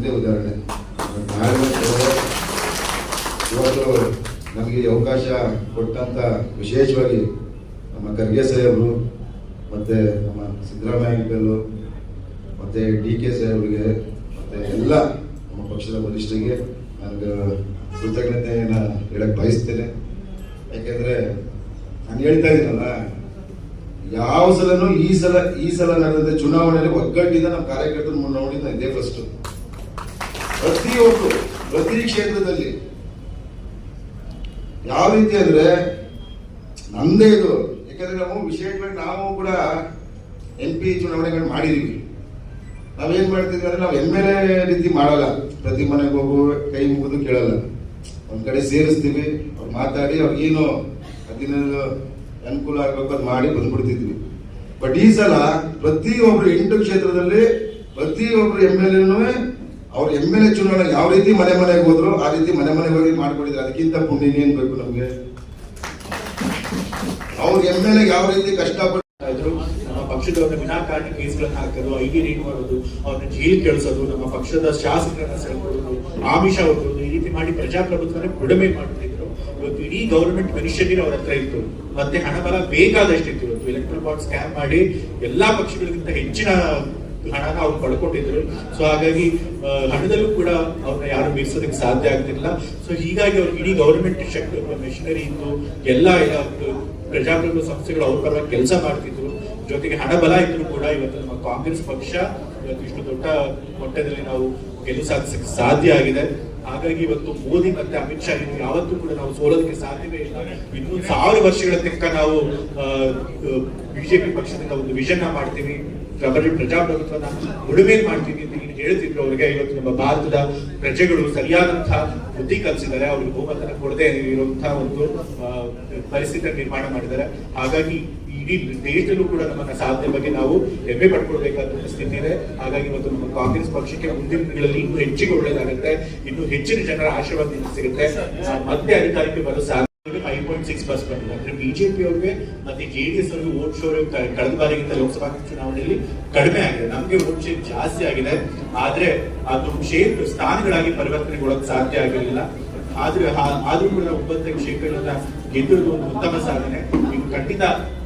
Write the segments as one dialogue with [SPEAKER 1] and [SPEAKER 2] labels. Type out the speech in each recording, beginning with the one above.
[SPEAKER 1] ಒಂದೇ ಉದಾಹರಣೆ. ಇವತ್ತು ನಮಗೆ ಅವಕಾಶ ಕೊಟ್ಟಂತ ವಿಶೇಷವಾಗಿ ನಮ್ಮ ಖರ್ಗೆ ಸಾಹೇಬರು, ಮತ್ತೆ ನಮ್ಮ ಸಿದ್ದರಾಮಯ್ಯ ಮತ್ತೆ ಡಿ ಕೆ ಸಾಹೇಬ್ರಿಗೆ, ಮತ್ತೆ ಎಲ್ಲ ನಮ್ಮ ಪಕ್ಷದ ವರಿಷ್ಠರಿಗೆ ನನಗೆ ಕೃತಜ್ಞತೆಯನ್ನು ಹೇಳಕ್ ಬಯಸ್ತೇನೆ. ಯಾಕೆಂದ್ರೆ ನಾನು ಹೇಳ್ತಾ ಇದ್ದೀನಲ್ಲ, ಯಾವ ಸಲನೂ ಈ ಸಲ ಈ ಸಲ ನಡೆದ ಚುನಾವಣೆಯಲ್ಲಿ ಒಗ್ಗಟ್ಟಿಂದ ನಮ್ಮ ಕಾರ್ಯಕರ್ತರು ನೋಡಿದ ಇದೇ ಫಸ್ಟ್ ಪ್ರತಿಯೊಬ್ಬರು ಪ್ರತಿ ಕ್ಷೇತ್ರದಲ್ಲಿ. ಯಾವ ರೀತಿ ಅಂದ್ರೆ, ನಂದೇ ಇದು. ಯಾಕಂದ್ರೆ ನಾವು ವಿಶೇಷವಾಗಿ ನಾವು ಕೂಡ ಎಂ ಪಿ ಚುನಾವಣೆಗಳು ಮಾಡಿದೀವಿ. ನಾವೇನ್ ಮಾಡ್ತಿದ್ವಿ ಅಂದ್ರೆ, ನಾವು ಎಂ ಎಲ್ ಎ ರೀತಿ ಮಾಡಲ್ಲ. ಪ್ರತಿ ಮನೆಗೆ ಹೋಗು, ಕೈ ಮುಗಿದು ಕೇಳಲ್ಲ. ಒಂದ್ ಕಡೆ ಸೇರಿಸ್ತೀವಿ, ಅವ್ರು ಮಾತಾಡಿ ಅವ್ರಿಗೇನು ಹದಿನೈದು ಅನುಕೂಲ ಆಗ್ಬೇಕು ಅದು ಮಾಡಿ ಬಂದ್ಬಿಡ್ತಿದ್ವಿ. ಬಟ್ ಈ ಸಲ ಪ್ರತಿಯೊಬ್ರು ಎಂಟು ಕ್ಷೇತ್ರದಲ್ಲಿ ಪ್ರತಿಯೊಬ್ರು ಎಂ ಎಲ್ ಎನೂ ಅವ್ರ ಎಂ ಎಲ್ ಎ ಚುನಾವಣೆ ಯಾವ ರೀತಿ ಮನೆ ಮನೆಗೆ ಹೋದ್ರು ಆ ರೀತಿ ಮನೆ ಮನೆಗೆ ಹೋಗಿ ಮಾಡ್ಕೊಂಡಿದ್ರು ಅದಕ್ಕಿಂತ ಪುಣ್ಯ ಏನ್ ಬೇಕು ನಮಗೆ? ಅವ್ರ ಎಂ ಎಲ್ ಎ ಯಾವ ರೀತಿ ಕಷ್ಟಪಟ್ಟು
[SPEAKER 2] ನಮ್ಮ ಪಕ್ಷದವರ ವಿನಾಕಾರಣ ಕೇಸ್ಗಳನ್ನ ಹಾಕೋದು, ಐ ಡಿ ಮಾಡೋದು, ಅವ್ರನ್ನ ಜೈಲ್ ಕೇಳಿಸೋದು, ನಮ್ಮ ಪಕ್ಷದ ಶಾಸಕರನ್ನ ಸೆಳ್ಕೊಳ್ಳೋದು, ಆಮಿಷ ಹೊಡೋದು ಈ ರೀತಿ ಮಾಡಿ ಪ್ರಜಾಪ್ರಭುತ್ವನ ಬುಡಮೆ ಮಾಡ್ತಿದ್ರು. ಇವತ್ತು ಇಡೀ ಗೌರ್ಮೆಂಟ್ ಮಿನಿಸ್ಟರ್ ಅವ್ರ ಹತ್ರ ಇತ್ತು. ಮತ್ತೆ ಹಣ ಬಲ ಬೇಕಾದಷ್ಟಿತ್ತು. ಇವತ್ತು ಎಲೆಕ್ಟ್ರಲ್ ಬಾಂಡ್ ಸ್ಕ್ಯಾಮ್ ಮಾಡಿ ಎಲ್ಲಾ ಪಕ್ಷಗಳಿಗಿಂತ ಹೆಚ್ಚಿನ ಹಣನ ಅವ್ರು ಪಡ್ಕೊಂಡಿದ್ರು ಸೊ ಹಾಗಾಗಿ ಹಣದಲ್ಲೂ ಕೂಡ ಅವ್ರನ್ನ ಯಾರು ಮೀರಿಸೋದಕ್ಕೆ ಸಾಧ್ಯ ಆಗ್ತಿಲ್ಲ ಸೊ ಹೀಗಾಗಿ ಅವ್ರಿಗೆ ಇಡೀ ಗೌರ್ಮೆಂಟ್ ಶಕ್ತಿ ಮೆಷಿನರಿ ಇದ್ದು ಎಲ್ಲ ಪ್ರಜಾಪ್ರಭುತ್ವ ಸಂಸ್ಥೆಗಳು ಅವ್ರ ಪರವಾಗಿ ಕೆಲಸ ಮಾಡ್ತಿದ್ರು. ಜೊತೆಗೆ ಹಣ ಬಲ ಇದ್ರು ಕೂಡ ಇವತ್ತು ನಮ್ಮ ಕಾಂಗ್ರೆಸ್ ಪಕ್ಷ ಇವತ್ತು ಇಷ್ಟು ದೊಡ್ಡ ಮಟ್ಟದಲ್ಲಿ ನಾವು ಗೆಲುವು ಸಾಧಿಸಕ್ಕೆ ಸಾಧ್ಯ ಆಗಿದೆ. ಹಾಗಾಗಿ ಇವತ್ತು ಮೋದಿ ಮತ್ತೆ ಅಮಿತ್ ಶಾ ಇನ್ನು ಯಾವತ್ತೂ ಕೂಡ ನಾವು ಸೋಲೋದಕ್ಕೆ ಸಾಧ್ಯವೇ ಇಲ್ಲ. ಇನ್ನೂ ಸಾವಿರ ವರ್ಷಗಳ ತನಕ ನಾವು ಬಿಜೆಪಿ ಪಕ್ಷದಿಂದ ಒಂದು ವಿಷನ್ ಮಾಡ್ತೀವಿ. ಪ್ರಬಲ ಪ್ರಜಾಪ್ರಭುತ್ವದ ಉಳುಮೆ ಮಾಡ್ತೀವಿ ಅಂತ ಹೇಳ್ತಿದ್ರು ಅವರಿಗೆ. ಇವತ್ತು ನಮ್ಮ ಭಾರತದ ಪ್ರಜೆಗಳು ಸರಿಯಾದಂತಹ ಬುದ್ಧಿ ಕಲಿಸಿದ್ದಾರೆ. ಅವ್ರಿಗೆ ಬಹುಮತನ ಕೊಡದೆ ಇರುವಂತಹ ಒಂದು ಪರಿಸ್ಥಿತಿ ನಿರ್ಮಾಣ ಮಾಡಿದ್ದಾರೆ. ಹಾಗಾಗಿ ಇಡೀ ದೇಶದಲ್ಲೂ ಕೂಡ ನಮ್ಮನ್ನ ಸಾಧನೆ ಬಗ್ಗೆ ನಾವು ಹೆಮ್ಮೆ ಪಡ್ಕೊಳ್ಬೇಕಾದ ಸ್ಥಿತಿ ಇದೆ. ಹಾಗಾಗಿ ಇವತ್ತು ನಮ್ಮ ಕಾಂಗ್ರೆಸ್ ಪಕ್ಷಕ್ಕೆ ಮುಂದಿನ ದಿನಗಳಲ್ಲಿ ಇನ್ನೂ ಹೆಚ್ಚಿಗೆ ಒಳ್ಳೇದಾಗುತ್ತೆ. ಇನ್ನು ಹೆಚ್ಚಿನ ಜನರ ಆಶೀರ್ವಾದ ಸಿಗುತ್ತೆ. ಮತ್ತೆ ಅಧಿಕಾರಕ್ಕೆ ಬರೋ ಸಿಕ್ಸ್ ಪರ್ಸೆಂಟ್ ಅಂದ್ರೆ ಬಿಜೆಪಿ ಅವ್ರಿಗೆ ಮತ್ತೆ ಜೆಡಿಎಸ್ ಅವ್ರಿಗೆ ಓಟ್ ಶೋರ್ ಕಳೆದ ಬಾರಿಗಿಂತ ಲೋಕಸಭಾ ಚುನಾವಣೆಯಲ್ಲಿ ಕಡಿಮೆ ಆಗಿದೆ. ನಮ್ಗೆ ಓಟ್ ಶೇರ್ ಜಾಸ್ತಿ ಆಗಿದೆ. ಆದ್ರೆ ಅದು ಕ್ಷೇತ್ರ, ಸ್ಥಾನಗಳಾಗಿ ಪರಿವರ್ತನೆಗೊಳ್ಳಕ್ ಸಾಧ್ಯ ಆಗಿರಲಿಲ್ಲ. ಆದ್ರೆ ಆದ್ರೂ ಕೂಡ ಒಂಬತ್ತೈದು ಒಂಬತ್ತು ಕ್ಷೇತ್ರಗಳನ್ನ ಗೆದ್ದಿರೋದು ಒಂದು ಉತ್ತಮ ಸಾಧನೆ. ಈಗ ಖಂಡಿತ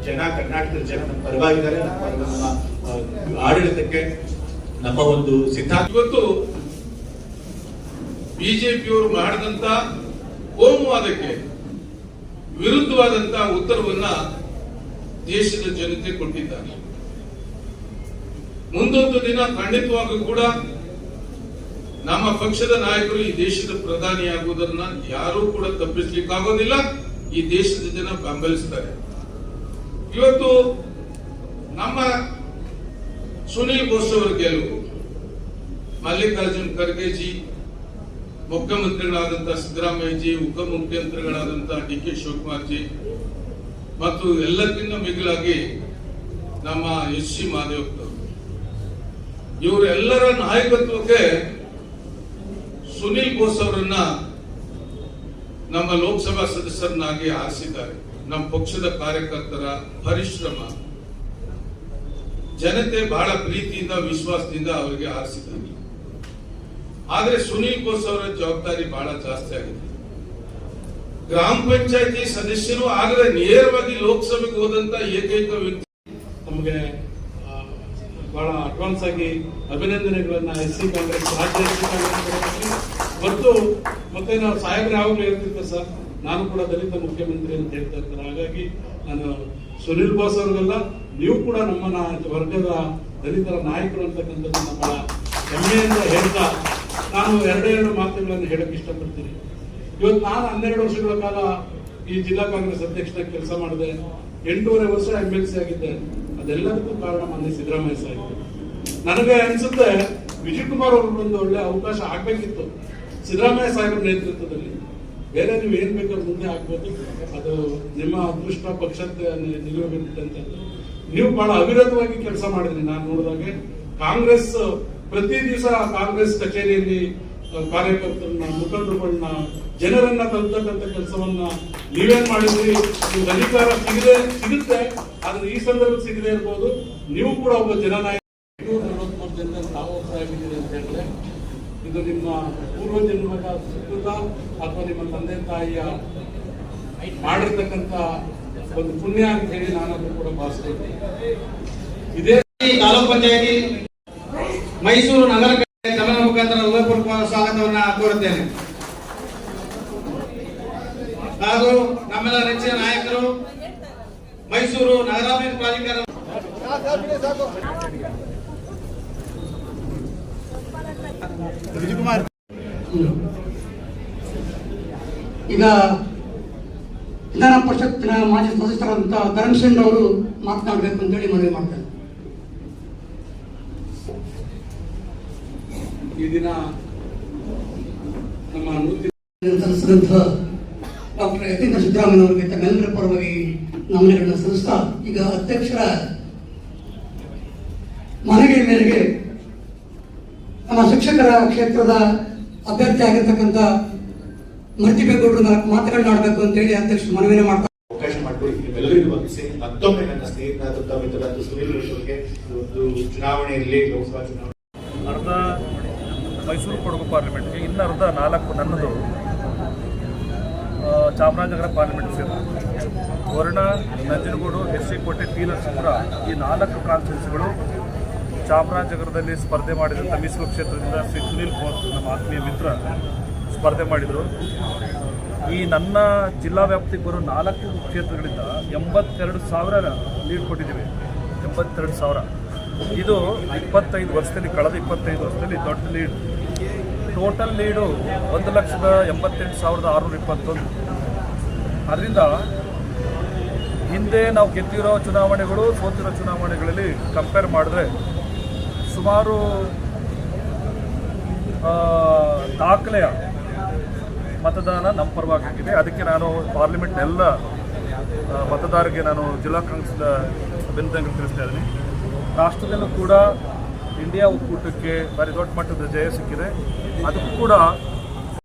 [SPEAKER 2] ಜನ, ಕರ್ನಾಟಕದ ಜನ ನಮ್ಮ ಪರವಾಗಿದ್ದಾರೆ. ನಮ್ಮ ಆಡಳಿತಕ್ಕೆ ನಮ್ಮ ಒಂದು ಸಿದ್ಧಾಂತ.
[SPEAKER 3] ಇವತ್ತು ಬಿಜೆಪಿಯವರು ಮಾಡಿದಂತ ಕೋಮುವಾದಕ್ಕೆ ವಿರುದ್ಧವಾದಂತ ಉತ್ತರವನ್ನ ದೇಶದ ಜನತೆ ಕೊಟ್ಟಿದ್ದಾರೆ. ಮುಂದೊಂದು ದಿನ ಖಂಡಿತವಾಗೂ ಕೂಡ ನಮ್ಮ ಪಕ್ಷದ ನಾಯಕರು ಈ ದೇಶದ ಪ್ರಧಾನಿಯಾಗುವುದನ್ನ ಯಾರೂ ಕೂಡ ತಪ್ಪಿಸ್ಲಿಕ್ಕಾಗೋದಿಲ್ಲ. ಈ ದೇಶದ ಜನ ಬೆಂಬಲಿಸ್ತಾರೆ. ಇವತ್ತು ನಮ್ಮ ಸುನೀಲ್ ಬೋಸ್ ಅವರ ಗೆಲುವು, ಮಲ್ಲಿಕಾರ್ಜುನ್ ಖರ್ಗೆ ಜಿ ಮುಖ್ಯಮಂತ್ರಿಗಳಾದಂತಹ ಸಿದ್ದರಾಮಯ್ಯಜಿ ಉಪಮುಖ್ಯಮಂತ್ರಿಗಳಾದಂತಹ ಡಿ ಕೆ ಶಿವಕುಮಾರ್ ಜಿ, ಮತ್ತು ಎಲ್ಲಕ್ಕಿಂತ ಮಿಗಿಲಾಗಿ ನಮ್ಮ ಎಸ್ ಸಿ ಮಾದೇವಪ್ಪ ಇವರೆಲ್ಲರ ನಾಯಕತ್ವಕ್ಕೆ ಸುನೀಲ್ ಬೋಸ್ ಅವರನ್ನ ನಮ್ಮ ಲೋಕಸಭಾ ಸದಸ್ಯರನ್ನಾಗಿ ಆರಿಸಿದ್ದಾರೆ. ನಮ್ಮ ಪಕ್ಷದ ಕಾರ್ಯಕರ್ತರ ಪರಿಶ್ರಮ, ಜನತೆ ಬಹಳ ಪ್ರೀತಿಯಿಂದ, ವಿಶ್ವಾಸದಿಂದ ಅವರಿಗೆ ಆರಿಸಿದ್ದಾರೆ. ಆದ್ರೆ ಸುನೀಲ್ ಬೋಸ್ ಅವರ ಜವಾಬ್ದಾರಿ ಬಹಳ ಜಾಸ್ತಿ ಆಗಿದೆ. ಗ್ರಾಮ ಪಂಚಾಯತಿ ಸದಸ್ಯರು ಆಗಲೇ ನೇರವಾಗಿ ಲೋಕಸಭೆಗೆ ಹೋದಂತ ಏಕೈಕ ವ್ಯಕ್ತಿ
[SPEAKER 4] ನಮಗೆ ಬಹಳ ಅಡ್ವಾನ್ಸ್ ಆಗಿ ಅಭಿನಂದನೆಗಳನ್ನ ಎಸ್ ಸಿ ಕಾಂಗ್ರೆಸ್, ರಾಜ್ಯ ಎಸ್ ಸಿ ಕಾಂಗ್ರೆಸ್ ಮತ್ತು ಮತ್ತೆ ನಾವು ಸಾಹೇಬ್ರೆ ಯಾವಾಗಲೂ ಹೇಳ್ತಿದ್ದೆ ಸರ್, ನಾನು ಕೂಡ ದಲಿತ ಮುಖ್ಯಮಂತ್ರಿ ಅಂತ ಹೇಳ್ತಾ ಇರ್ತಾರೆ ಹಾಗಾಗಿ ನಾನು ಸುನಿಲ್ ಬೋಸ್ ಅವ್ರಿಗೆಲ್ಲ, ನೀವು ಕೂಡ ನಮ್ಮ ನಾ- ವರ್ಗದ ದಲಿತರ ನಾಯಕರು ಅಂತಕ್ಕಂಥದ್ದನ್ನ ಬಹಳ ಹೆಮ್ಮೆಯಿಂದ ಹೇಳ್ತಾ ನಾನು ಎರಡೆರಡು ಮಾತುಗಳನ್ನು ಹೇಳಕ್ಕೆ ಇಷ್ಟಪಡ್ತೀನಿ. ಇವತ್ತು ನಾನು ಹನ್ನೆರಡು ವರ್ಷಗಳ ಕಾಲ ಈ ಜಿಲ್ಲಾ ಕಾಂಗ್ರೆಸ್ ಅಧ್ಯಕ್ಷನಾಗಿ ಕೆಲಸ ಮಾಡಿದೆ. ಎಂಟೂವರೆ ವರ್ಷ ಎಂ ಎಲ್ ಸಿ ಆಗಿದ್ದೆ. ಅದೆಲ್ಲದಕ್ಕೂ ಕಾರಣ ಮಾನ್ಯ ಸಿದ್ದರಾಮಯ್ಯ ಸಾಹೇಬ್. ನನಗೆ ಅನ್ಸುತ್ತೆ ವಿಜಯ್ ಕುಮಾರ್ ಅವರೊಂದು ಒಂದು ಒಳ್ಳೆ ಅವಕಾಶ ಆಗ್ಬೇಕಿತ್ತು. ಸಿದ್ದರಾಮಯ್ಯ ಸಾಹೇಬ್ರ ನೇತೃತ್ವದಲ್ಲಿ. ಬೇರೆ ನೀವು ಏನ್ ಬೇಕಾದ್ರೂ ಮುಂದೆ ಆಗ್ಬೋದು ಅದು ನಿಮ್ಮ ಅದೃಷ್ಟ ಪಕ್ಷಕ್ಕೆ ಬಿದ್ದಂತದ್ದು ನೀವು ಬಹಳ ಅವಿರತವಾಗಿ ಕೆಲಸ ಮಾಡಿದ್ರಿ. ನಾನು ನೋಡಿದಾಗೆ ಕಾಂಗ್ರೆಸ್ ಪ್ರತಿ ದಿವಸ ಕಾಂಗ್ರೆಸ್ ಕಚೇರಿಯಲ್ಲಿ ಕಾರ್ಯಕರ್ತರನ್ನ ಮುಖಂಡರುಗಳನ್ನ ಜನರನ್ನ ತಲುಪತಕ್ಕಂಥ ಕೆಲಸವನ್ನ ನೀವೇನ್ ಮಾಡಿದ್ರಿ? ನಿಮ್ಗೆ ಅಧಿಕಾರ ಸಿಗದೆ ಸಿಗುತ್ತೆ. ಆದ್ರೆ ಈ ಸಂದರ್ಭ ಸಿಗದೆ ಇರ್ಬೋದು. ನೀವು ಕೂಡ ಒಬ್ಬ ಜನನಾಯಕ. ಇನ್ನೂರ ನಲವತ್ಮೂರು ಜನ ತಾವು ಆಗಿದ್ದೀರಿ ಅಂತ ಹೇಳಿದ್ರೆ ಇದು ನಿಮ್ಮ ಪೂರ್ವ ಜನ್ಮದ ಸುಕೃತ ಅಥವಾ ನಿಮ್ಮ ತಂದೆ ತಾಯಿಯ ಮಾಡಿರ್ತಕ್ಕಂಥ ಒಂದು ಪುಣ್ಯ ಅಂತ ಹೇಳಿ ನಾನು ಕೂಡ ಭಾವಿಸ್ತಾ ಇದ್ದೀನಿ. ಇದೇ
[SPEAKER 5] ತಾಲೂಕ್ ಪಂಚಾಯತಿ ಮೈಸೂರು ನಗರ ಗಮನ ಮುಖಾಂತರ ಹೃದಯಪೂರ್ವಕ ಸ್ವಾಗತವನ್ನ ಕೋರುತ್ತೇನೆ. ಹಾಗೂ ನಮ್ಮೆಲ್ಲ ನೆಚ್ಚಿನ ನಾಯಕರು ಮೈಸೂರು ನಗರಾಭಿವೃದ್ಧಿ ಪ್ರಾಧಿಕಾರ
[SPEAKER 6] ಈಗ ವಿಧಾನ ಪರಿಷತ್ತಿನ ಮಾಜಿ ಸದಸ್ಯರಾದಂತಹ ಸಿಂಗ್ ಅವರು ಮಾತನಾಡಬೇಕು ಅಂತೇಳಿ ಮನವಿ ಮಾಡ್ತಾರೆ
[SPEAKER 4] ಈ ದಿನ ನಮ್ಮ ನೂತನ
[SPEAKER 6] ಸಲ್ಲಿಸಿದಂಥ ಡಾಕ್ಟರ್ ಯತೀಂದ್ರ ಸಿದ್ದರಾಮಯ್ಯ ಅವರಿಗೆ ತಮ್ಮೆಲ್ಲರ ಪರವಾಗಿ ನಮನಗಳನ್ನ ಸಲ್ಲಿಸ್ತಾ ಈಗ ಅಧ್ಯಕ್ಷರ ಮನೆಗೆ ಮೇರೆಗೆ ನಮ್ಮ ಶಿಕ್ಷಕರ ಕ್ಷೇತ್ರದ ಅಭ್ಯರ್ಥಿ ಆಗಿರ್ತಕ್ಕಂಥ ಮರ್ತಿಬೇಗೌಡರು ನಾಲ್ಕು ಮಾತುಗಳನ್ನಾಡಬೇಕು ಅಂತೇಳಿ ಅಧ್ಯಕ್ಷರು ಮನವಿನ ಮಾಡ್ತಾರೆ
[SPEAKER 2] ಅವಕಾಶ ಮಾಡಿಕೊಡಿ. ನಿಮ್ಮೆಲ್ಲರಿಗೂ ವಂದಿಸಿ. ಮತ್ತೊಮ್ಮೆ ನನ್ನ ಸ್ನೇಹಿತರಾದಂತಹ ಮಿತ್ರರಾದ ಸುನೀಲ್ ಅವರಿಗೆ ಒಂದು ಚುನಾವಣೆಯಲ್ಲಿ ಲೋಕಸಭಾ ಚುನಾವಣೆ
[SPEAKER 7] ಅರ್ಧ ಮೈಸೂರು ಕೊಡಗು ಪಾರ್ಲಿಮೆಂಟ್ಗೆ ಇನ್ನು ಅರ್ಧ ನಾಲ್ಕು ನನ್ನದು ಚಾಮರಾಜನಗರ ಪಾರ್ಲಿಮೆಂಟ್ ಸೇರಿದೆ ವರ್ಣ, ನಂಜನಗೂಡು ಎಸ್ ಸಿ ಕೋಟೆ ಈ ನಾಲ್ಕು ಕಾನ್ಸ್ಟಿಟ್ಯೂನ್ಸಿಗಳು ಚಾಮರಾಜನಗರದಲ್ಲಿ ಸ್ಪರ್ಧೆ ಮಾಡಿದಂಥ ಮೀಸಲು ಕ್ಷೇತ್ರದಿಂದ ಶ್ರೀ ಸುನೀಲ್ ಕುಮಾರ್ ನಮ್ಮ ಆತ್ಮೀಯ ಮಿತ್ರ ಸ್ಪರ್ಧೆ ಮಾಡಿದರು. ಈ ನನ್ನ ಜಿಲ್ಲಾ ವ್ಯಾಪ್ತಿಗೆ ಬರೋ ನಾಲ್ಕು ಕ್ಷೇತ್ರಗಳಿಂದ ಎಂಬತ್ತೆರಡು ಸಾವಿರ ಲೀಡ್ ಕೊಟ್ಟಿದ್ದೀವಿ. ಎಂಬತ್ತೆರಡು ಸಾವಿರ. ಇದು ಇಪ್ಪತ್ತೈದು ವರ್ಷದಲ್ಲಿ, ಕಳೆದ ಇಪ್ಪತ್ತೈದು ವರ್ಷದಲ್ಲಿ ದೊಡ್ಡ ಲೀಡ್ ಟೋಟಲ್ ಲೀಡು ಒಂದು ಲಕ್ಷದ ಎಂಬತ್ತೆಂಟು ಸಾವಿರದ ಆರುನೂರ ಇಪ್ಪತ್ತೊಂದು. ಅದರಿಂದ ಹಿಂದೆ ನಾವು ಗೆದ್ದಿರೋ ಚುನಾವಣೆಗಳು, ಸೋತಿರೋ ಚುನಾವಣೆಗಳಲ್ಲಿ ಕಂಪೇರ್ ಮಾಡಿದ್ರೆ ಸುಮಾರು ದಾಖಲೆಯ ಮತದಾನ ನಮ್ಮ ಪರವಾಗಿದೆ ಅದಕ್ಕೆ ನಾನು ಪಾರ್ಲಿಮೆಂಟ್ನೆಲ್ಲ ಮತದಾರರಿಗೆ ನಾನು ಜಿಲ್ಲಾ ಕಾಂಗ್ರೆಸ್ನ ಅಭಿನಂದನೆಗಳು ತಿಳಿಸ್ತಾ ಇದ್ದೀನಿ. ರಾಷ್ಟ್ರದಲ್ಲೂ ಕೂಡ ಇಂಡಿಯಾ ಒಕ್ಕೂಟಕ್ಕೆ ಭಾರಿ ದೊಡ್ಡ ಮಟ್ಟದ ಜಯ ಸಿಕ್ಕಿದೆ. ಅದಕ್ಕೂ ಕೂಡ